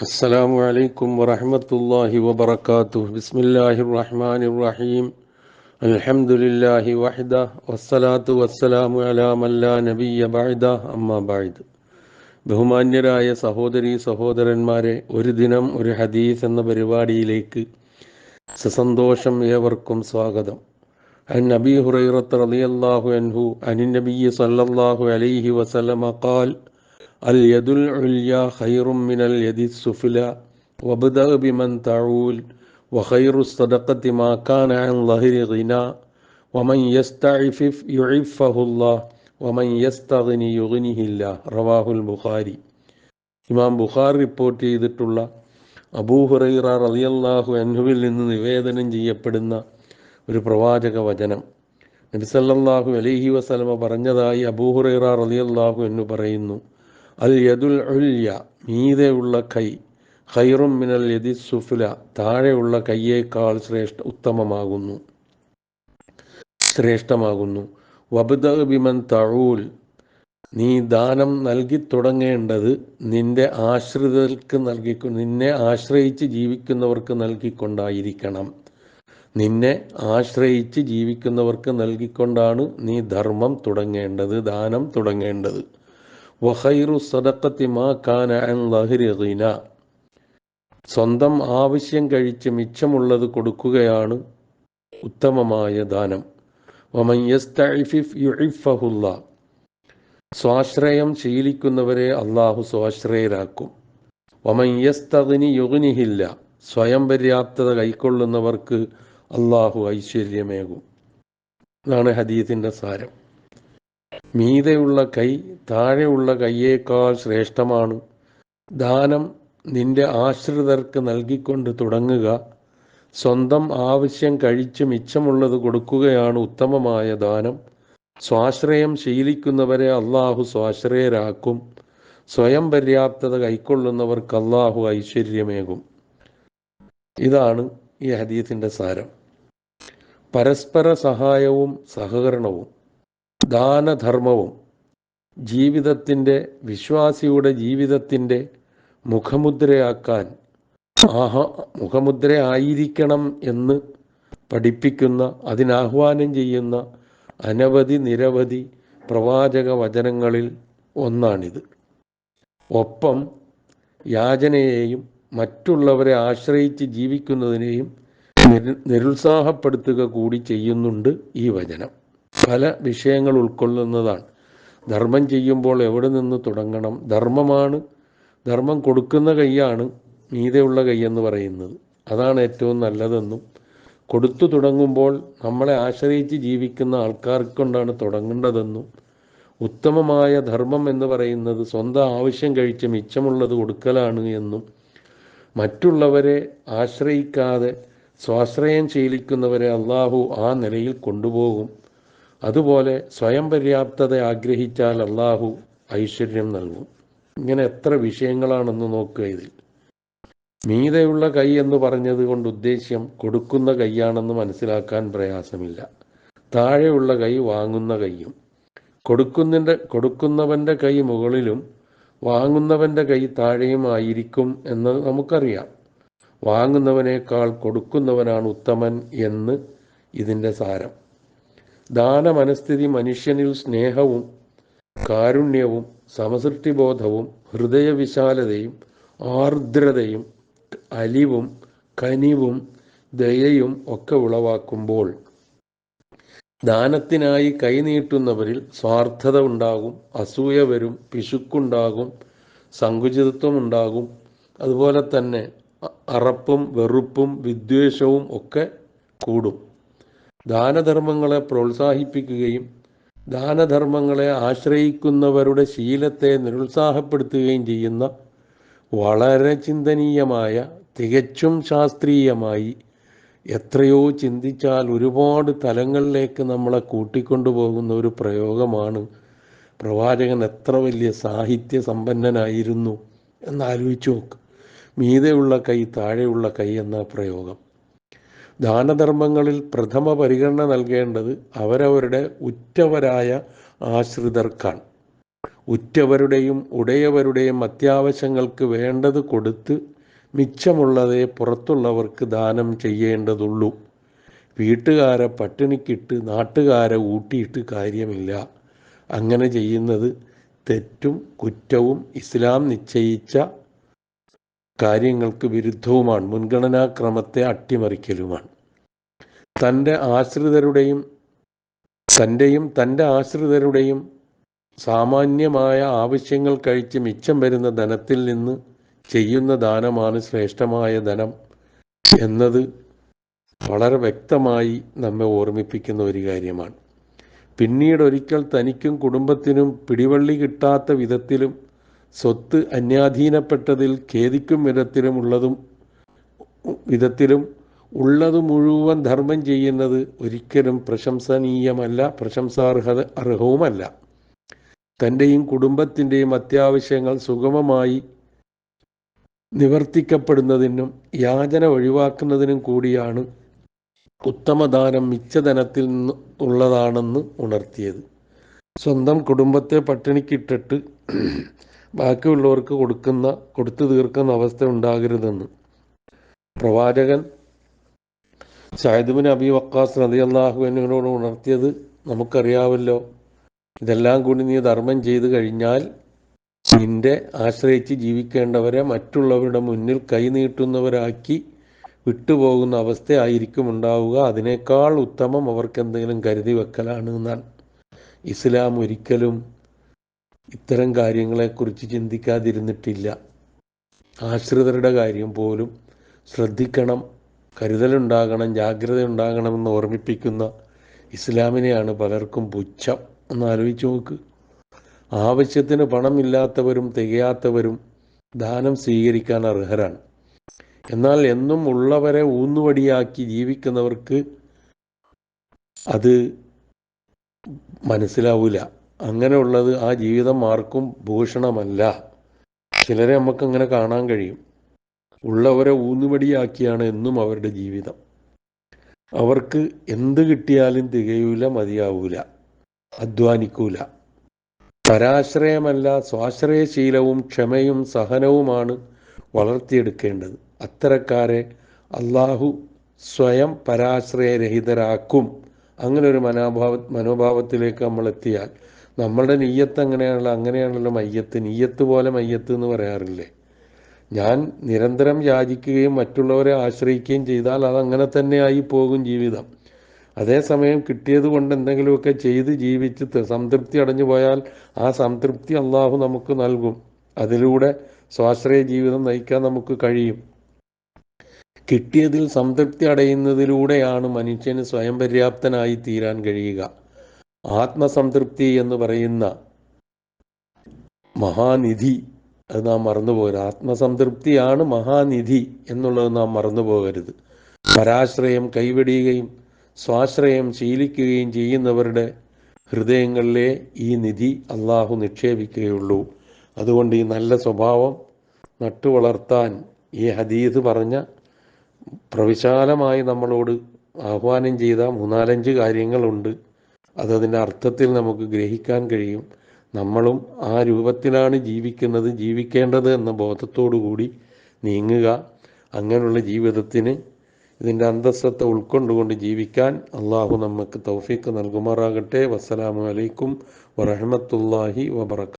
السلام عليكم ورحمة الله وبركاته بسم الله الرحمن الرحيم الحمد لله وحده والصلاة والسلام على من لا نبي بعده أما بعد ബഹുമാന്യരായ സഹോദരി സഹോദരന്മാരെ ഒരു ദിനം ഒരു ഹദീസ് എന്ന പരിപാടിയിലേക്ക് സസന്തോഷം ഏവർക്കും സ്വാഗതം عن أبي هريرة رضي الله عنه عن النبي صلى الله عليه وسلم قال اليد العليا خير من اليد السفلى وابدأ بمن تعول وخير الصدقة ما كان عن ظهر غنى ومن يستعفف يعفه الله ومن يستغني يغنيه الله رواه البخاري ഇമാം ബുഖാർ റിപ്പോർട്ട് ചെയ്തിട്ടുള്ള അബൂഹുറൈറ റളിയല്ലാഹു അൻഹുവിൽ നിന്ന് നിവേദനം ചെയ്യപ്പെടുന്ന ഒരു പ്രവാചക വചനം നബിസല്ലാഹു അലൈഹി വസലമ പറഞ്ഞതായി അബൂഹുറൈറ റളിയല്ലാഹു എന്ന് പറയുന്നു അൽ യദുൽ ഉല്യ മീതെയുള്ള കൈ. ഖൈറും മിനൽ യദി സുഫുല താഴെയുള്ള കയ്യേക്കാൾ ശ്രേഷ്ഠ ഉത്തമമാകുന്നു. ശ്രേഷ്ഠമാകുന്നു. വബുദ ബിമൻ തഴൂൽ നീ ദാനം നൽകി തുടങ്ങേണ്ടത് നിന്റെ ആശ്രിതർക്ക് നൽകി നിന്നെ ആശ്രയിച്ച് ജീവിക്കുന്നവർക്ക് നൽകിക്കൊണ്ടായിരിക്കണം. നിന്നെ ആശ്രയിച്ച് ജീവിക്കുന്നവർക്ക് നൽകിക്കൊണ്ടാണ് നീ ധർമ്മം തുടങ്ങേണ്ടത് ദാനം തുടങ്ങേണ്ടത്. മാ കാന സ്വന്തം ആവശ്യം കഴിച്ച് മിച്ചമുള്ളത് കൊടുക്കുകയാണ് ഉത്തമമായ ദാനം. സ്വാശ്രയം ശീലിക്കുന്നവരെ അള്ളാഹു സ്വാശ്രയരാക്കും. വമൻ യസ്തഗ്നി യുഗ്നിഹില്ല. സ്വയം പര്യാപ്തത കൈക്കൊള്ളുന്നവർക്ക് അള്ളാഹു ഐശ്വര്യമേകും. എന്നാണ് ഹദീത്തിന്റെ സാരം. മീതെയുള്ള കൈ താഴെയുള്ള കൈയേക്കാൾ ശ്രേഷ്ഠമാണ്. ദാനം നിന്റെ ആശ്രിതർക്ക് നൽകിക്കൊണ്ട് തുടങ്ങുക. സ്വന്തം ആവശ്യം കഴിച്ച് മിച്ചമുള്ളത് കൊടുക്കുകയാണ് ഉത്തമമായ ദാനം. സ്വാശ്രയം ശീലിക്കുന്നവരെ അള്ളാഹു സ്വാശ്രയരാക്കും. സ്വയം പര്യാപ്തത കൈക്കൊള്ളുന്നവർക്ക് അള്ളാഹു ഐശ്വര്യമേകും. ഇതാണ് ഈ ഹദീത്തിന്റെ സാരം. പരസ്പര സഹായവും സഹകരണവും. ദാനധർമ്മവും ജീവിതത്തിന്റെ വിശ്വാസിയുടെ ജീവിതത്തിന്റെ മുഖമുദ്രയാക്കാൻ ആഹ മുഖമുദ്രയായിരിക്കണം എന്ന് പഠിപ്പിക്കുന്ന അതിനാഹ്വാനം ചെയ്യുന്ന അനവധി നിരവധി പ്രവാചക വചനങ്ങളിൽ ഒന്നാണിത്. ഒപ്പം യാചനയെയും മറ്റുള്ളവരെ ആശ്രയിച്ച് ജീവിക്കുന്നതിനെയും നിരുത്സാഹപ്പെടുത്തുക കൂടി ചെയ്യുന്നുണ്ട് ഈ വചനം. പല വിഷയങ്ങൾ ഉൾക്കൊള്ളുന്നതാണ്. ധർമ്മം ചെയ്യുമ്പോൾ എവിടെ നിന്ന് തുടങ്ങണം? ധർമ്മമാണ്. ധർമ്മം കൊടുക്കുന്ന കൈയാണ് മീതെയുള്ള കൈയെന്ന് പറയുന്നത്. അതാണ് ഏറ്റവും നല്ലതെന്നും കൊടുത്തു തുടങ്ങുമ്പോൾ നമ്മളെ ആശ്രയിച്ച് ജീവിക്കുന്ന ആൾക്കാർക്കൊണ്ടാണ് തുടങ്ങേണ്ടതെന്നും ഉത്തമമായ ധർമ്മം എന്ന് പറയുന്നത് സ്വന്തം ആവശ്യം കഴിച്ച് മിച്ചമുള്ളത് കൊടുക്കലാണ് എന്നും മറ്റുള്ളവരെ ആശ്രയിക്കാതെ സ്വാശ്രയം ശീലിക്കുന്നവരെ അള്ളാഹു ആ നിലയിൽ കൊണ്ടുപോകും. അതുപോലെ സ്വയം പര്യാപ്തത ആഗ്രഹിച്ചാൽ അള്ളാഹു ഐശ്വര്യം നൽകും. ഇങ്ങനെ എത്ര വിഷയങ്ങളാണെന്ന് നോക്കുക ഇതിൽ. മീതയുള്ള കൈ എന്ന് പറഞ്ഞത് കൊണ്ട് ഉദ്ദേശ്യം കൊടുക്കുന്ന കൈയാണെന്ന് മനസ്സിലാക്കാൻ പ്രയാസമില്ല. താഴെയുള്ള കൈ വാങ്ങുന്ന കൈയും കൊടുക്കുന്നതിന്റെ കൊടുക്കുന്നവന്റെ കൈ മുകളിലും വാങ്ങുന്നവന്റെ കൈ താഴെയും ആയിരിക്കും എന്ന് നമുക്കറിയാം. വാങ്ങുന്നവനേക്കാൾ കൊടുക്കുന്നവനാണ് ഉത്തമൻ എന്ന് ഇതിന്റെ സാരം. ദാനമനസ്ഥിതി മനുഷ്യനിൽ സ്നേഹവും കാരുണ്യവും സമസൃഷ്ടിബോധവും ഹൃദയവിശാലതയും ആർദ്രതയും അലിവും കനിവും ദയയും ഒക്കെ ഉളവാക്കുമ്പോൾ ദാനത്തിനായി കൈനീട്ടുന്നവരിൽ സ്വാർത്ഥത ഉണ്ടാകും അസൂയ വരും പിശുക്കുണ്ടാകും സങ്കുചിതത്വം ഉണ്ടാകും. അതുപോലെ തന്നെ അറപ്പും വെറുപ്പും വിദ്വേഷവും ഒക്കെ കൂടും. ദാനധർമ്മങ്ങളെ പ്രോത്സാഹിപ്പിക്കുകയും ദാനധർമ്മങ്ങളെ ആശ്രയിക്കുന്നവരുടെ ശീലത്തെ നിരുത്സാഹപ്പെടുത്തുകയും ചെയ്യുന്ന വളരെ ചിന്തനീയമായ തികച്ചും ശാസ്ത്രീയമായി എത്രയോ ചിന്തിച്ചാൽ ഒരുപാട് തലങ്ങളിലേക്ക് നമ്മളെ കൂട്ടിക്കൊണ്ടുപോകുന്ന ഒരു പ്രയോഗമാണ് പ്രവാചകൻ എത്ര വലിയ സാഹിത്യ സമ്പന്നനായിരുന്നു എന്നാലോചിച്ച് നോക്ക്. മീതെയുള്ള കൈ താഴെയുള്ള കൈ എന്ന പ്രയോഗം. ദാനധർമ്മങ്ങളിൽ പ്രഥമ പരിഗണന നൽകേണ്ടത് അവരവരുടെ ഉറ്റവരായ ആശ്രിതർക്കാണ്. ഉറ്റവരുടെയും ഉടയവരുടെയും അത്യാവശ്യങ്ങൾക്ക് വേണ്ടത് കൊടുത്ത് മിച്ചമുള്ളതേ പുറത്തുള്ളവർക്ക് ദാനം ചെയ്യേണ്ടതുള്ളൂ. വീട്ടുകാരെ പട്ടിണിക്കിട്ട് നാട്ടുകാരെ ഊട്ടിയിട്ട് കാര്യമില്ല. അങ്ങനെ ചെയ്യുന്നത് തെറ്റും കുറ്റവും ഇസ്ലാം നിശ്ചയിച്ച കാര്യങ്ങൾക്ക് വിരുദ്ധവുമാണ്. മുൻഗണനാക്രമത്തെ അട്ടിമറിക്കലുമാണ്. തന്റെ ആശ്രിതരുടെയും തന്റെയും തന്റെ ആശ്രിതരുടെയും സാമാന്യമായ ആവശ്യങ്ങൾ കഴിച്ച് മിച്ചം വരുന്ന ധനത്തിൽ നിന്ന് ചെയ്യുന്ന ദാനമാണ് ശ്രേഷ്ഠമായ ധനം എന്നത് വളരെ വ്യക്തമായി നമ്മെ ഓർമ്മിപ്പിക്കുന്ന ഒരു കാര്യമാണ്. പിന്നീട് ഒരിക്കൽ തനിക്കും കുടുംബത്തിനും പിടിവള്ളി കിട്ടാത്ത വിധത്തിലും സ്വത്ത് അന്യാധീനപ്പെട്ടതിൽ ഖേദിക്കും വിധത്തിലും ഉള്ളതും വിധത്തിലും ഉള്ളത് മുഴുവൻ ധർമ്മം ചെയ്യുന്നത് ഒരിക്കലും പ്രശംസനീയമല്ല പ്രശംസാർഹത അർഹവുമല്ല. തന്റെയും കുടുംബത്തിന്റെയും അത്യാവശ്യങ്ങൾ സുഗമമായി നിവർത്തിക്കപ്പെടുന്നതിനും യാചന ഒഴിവാക്കുന്നതിനും കൂടിയാണ് ഉത്തമദാനം മിച്ചധനത്തിൽ നിന്ന് ഉള്ളതാണെന്ന് ഉണർത്തിയത്. സ്വന്തം കുടുംബത്തെ പട്ടിണിക്കിട്ടിട്ട് ബാക്കിയുള്ളവർക്ക് കൊടുക്കുന്ന കൊടുത്തു തീർക്കുന്ന അവസ്ഥ ഉണ്ടാകരുതെന്ന്. പ്രവാചകൻ ഷാഹിദുബിൻ അബി വക്കാസ് നദി അള്ളാഹുവിനോട് ഉണർത്തിയത് നമുക്കറിയാവല്ലോ ഇതെല്ലാം കൂടി നീ ധർമ്മം ചെയ്തു കഴിഞ്ഞാൽ നിന്റെ ആശ്രയിച്ച് ജീവിക്കേണ്ടവരെ മറ്റുള്ളവരുടെ മുന്നിൽ കൈനീട്ടുന്നവരാക്കി വിട്ടുപോകുന്ന അവസ്ഥയായിരിക്കും ഉണ്ടാവുക. അതിനേക്കാൾ ഉത്തമം അവർക്ക് എന്തെങ്കിലും കരുതി വെക്കലാണ് എന്നാണ്. ഇസ്ലാം ഒരിക്കലും ഇത്തരം കാര്യങ്ങളെക്കുറിച്ച് ചിന്തിക്കാതിരുന്നിട്ടില്ല. ആശ്രിതരുടെ കാര്യം പോലും ശ്രദ്ധിക്കണം കരുതലുണ്ടാകണം ജാഗ്രത ഉണ്ടാകണമെന്ന് ഓർമ്മിപ്പിക്കുന്ന ഇസ്ലാമിനെയാണ് പലർക്കും പുച്ഛം എന്ന് ആലോചിച്ച് നോക്ക്. ആവശ്യത്തിന് പണമില്ലാത്തവരും തികയാത്തവരും ദാനം സ്വീകരിക്കാൻ അർഹരാണ്. എന്നാൽ എന്നും ഉള്ളവരെ ഊന്നുവടിയാക്കി ജീവിക്കുന്നവർക്ക് അത് മനസ്സിലാവില്ല അങ്ങനെയുള്ളത് ആ ജീവിതം ആർക്കും ഭൂഷണമല്ല. ചിലരെ നമുക്ക് അങ്ങനെ കാണാൻ കഴിയും. ഉള്ളവരെ ഊന്നുവടിയാക്കിയാണ് എന്നും അവരുടെ ജീവിതം. അവർക്ക് എന്ത് കിട്ടിയാലും തികയൂല മതിയാവൂല അധ്വാനിക്കൂല. പരാശ്രയമല്ല സ്വാശ്രയശീലവും ക്ഷമയും സഹനവുമാണ് വളർത്തിയെടുക്കേണ്ടത്. അത്തരക്കാരെ അള്ളാഹു സ്വയം പരാശ്രയരഹിതരാക്കും. അങ്ങനെ ഒരു മനോഭാവ മനോഭാവത്തിലേക്ക് നമ്മൾ എത്തിയാൽ നമ്മളുടെ നെയ്യത്ത് അങ്ങനെയാണല്ലോ അങ്ങനെയാണല്ലോ മയ്യത്ത്. നെയ്യത്ത് പോലെ മയ്യത്ത് എന്ന് പറയാറില്ലേ? ഞാൻ നിരന്തരം യാചിക്കുകയും മറ്റുള്ളവരെ ആശ്രയിക്കുകയും ചെയ്താൽ അതങ്ങനെ തന്നെ ആയി പോകും ജീവിതം. അതേസമയം കിട്ടിയത് കൊണ്ട് എന്തെങ്കിലുമൊക്കെ ചെയ്ത് ജീവിച്ച് സംതൃപ്തി അടഞ്ഞു പോയാൽ ആ സംതൃപ്തി അള്ളാഹു നമുക്ക് നൽകും. അതിലൂടെ സ്വാശ്രയ ജീവിതം നയിക്കാൻ നമുക്ക് കഴിയും. കിട്ടിയതിൽ സംതൃപ്തി അടയുന്നതിലൂടെയാണ് മനുഷ്യന് സ്വയം പര്യാപ്തനായി തീരാൻ കഴിയുക. ആത്മസംതൃപ്തി എന്ന് പറയുന്ന മഹാനിധി. അത് നാം മറന്നുപോകരുത് ആത്മസംതൃപ്തിയാണ് മഹാനിധി എന്നുള്ളത് നാം മറന്നുപോകരുത് പരാശ്രയം കൈവെടിയുകയും സ്വാശ്രയം ശീലിക്കുകയും ചെയ്യുന്നവരുടെ ഹൃദയങ്ങളിലെ ഈ നിധി അള്ളാഹു നിക്ഷേപിക്കുകയുള്ളൂ. അതുകൊണ്ട് ഈ നല്ല സ്വഭാവം നട്ടുവളർത്താൻ ഈ ഹദീദ് പറഞ്ഞ പ്രവിശാലമായി നമ്മളോട് ആഹ്വാനം ചെയ്ത മൂന്നാലഞ്ച് കാര്യങ്ങളുണ്ട്. അതതിന്റെ അർത്ഥത്തിൽ നമുക്ക് ഗ്രഹിക്കാൻ കഴിയും. നമ്മളും ആ രൂപത്തിലാണ് ജീവിക്കുന്നത് ജീവിക്കേണ്ടത് എന്ന ബോധത്തോടു കൂടി നീങ്ങുക. അങ്ങനെയുള്ള ജീവിതത്തിന് ഇതിന്റെ അന്തസ്സത്തെ ഉൾക്കൊണ്ടുകൊണ്ട് ജീവിക്കാൻ അള്ളാഹു നമുക്ക് തൗഫീക്ക് നൽകുമാറാകട്ടെ. വസ്സലാമു അലൈക്കും വറഹമത്തല്ലാഹി വബർക്കാത്തു